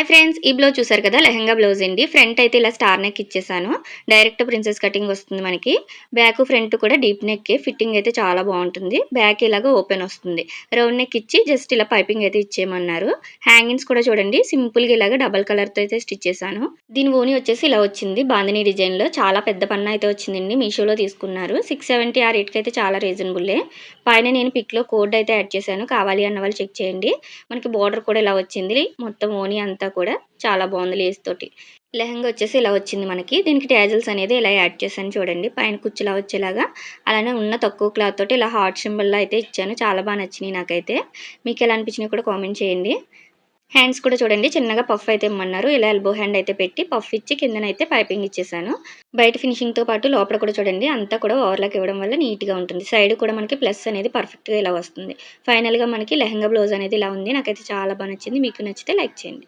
Hi friends ఈ blouse చూసారు కదా? లెహంగా బ్లౌజ్ అండి. ఫ్రంట్ అయితే ఇలా స్టార్ నెక్ ఇచ్చేసాను. డైరెక్ట్ ప్రిన్సెస్ కటింగ్ వస్తుంది మనకి. బ్యాక్ ఫ్రంట్ కూడా డీప్ నెక్ ఫిట్టింగ్ అయితే చాలా బాగుంటుంది. బ్యాక్ ఇలాగ ఓపెన్ వస్తుంది. రౌండ్ నెక్ ఇచ్చి జస్ట్ ఇలా పైపింగ్ అయితే ఇచ్చేయమన్నారు. హ్యాంగింగ్స్ కూడా చూడండి. సింపుల్గా ఇలాగ డబల్ కలర్తో అయితే స్టిచ్ చేశాను. దీని ఓని వచ్చేసి ఇలా వచ్చింది. బాందిని డిజైన్లో చాలా పెద్ద పన్న అయితే వచ్చిందండి. మీషోలో తీసుకున్నారు. సిక్స్ సెవెంటీ ఆ రేట్కి అయితే చాలా రీజనబుల్లే పైన నేను పిక్లో కోడ్ అయితే యాడ్ చేశాను. కావాలి అన్న వాళ్ళు చెక్ చేయండి. మనకి బార్డర్ కూడా ఇలా వచ్చింది. మొత్తం ఓని అంతా కూడా చాలా బాగుంది లేస్ తోటి. లెహంగా వచ్చేసి ఇలా వచ్చింది మనకి. దీనికి ట్యాజల్స్ అనేది ఇలా యాడ్ చేశాను చూడండి. పైన కుచ్చులా వచ్చేలాగా అలానే ఉన్న తక్కువ క్లాత్ తోటి ఇలా హార్ట్ సింబల్లో అయితే ఇచ్చాను. చాలా బాగా నచ్చినాయి నాకైతే. మీకు ఎలా అనిపించినాయి కూడా కామెంట్ చేయండి. హ్యాండ్స్ కూడా చూడండి. చిన్నగా పఫ్ అయితే ఇమ్మన్నారు. ఇలా ఎల్బో హ్యాండ్ అయితే పెట్టి పఫ్ ఇచ్చి కిందనైతే పైపింగ్ ఇచ్చేసాను. బయట ఫినిషింగ్తో పాటు లోపల కూడా చూడండి. అంతా కూడా ఓవర్లాక్ ఇవ్వడం వల్ల నీట్గా ఉంటుంది. సైడ్ కూడా మనకి ప్లస్ అనేది పర్ఫెక్ట్గా ఇలా వస్తుంది. ఫైనల్గా మనకి లెహంగా బ్లౌజ్ అనేది ఇలా ఉంది. నాకైతే చాలా బాగా నచ్చింది. మీకు నచ్చితే లైక్ చేయండి.